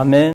아멘.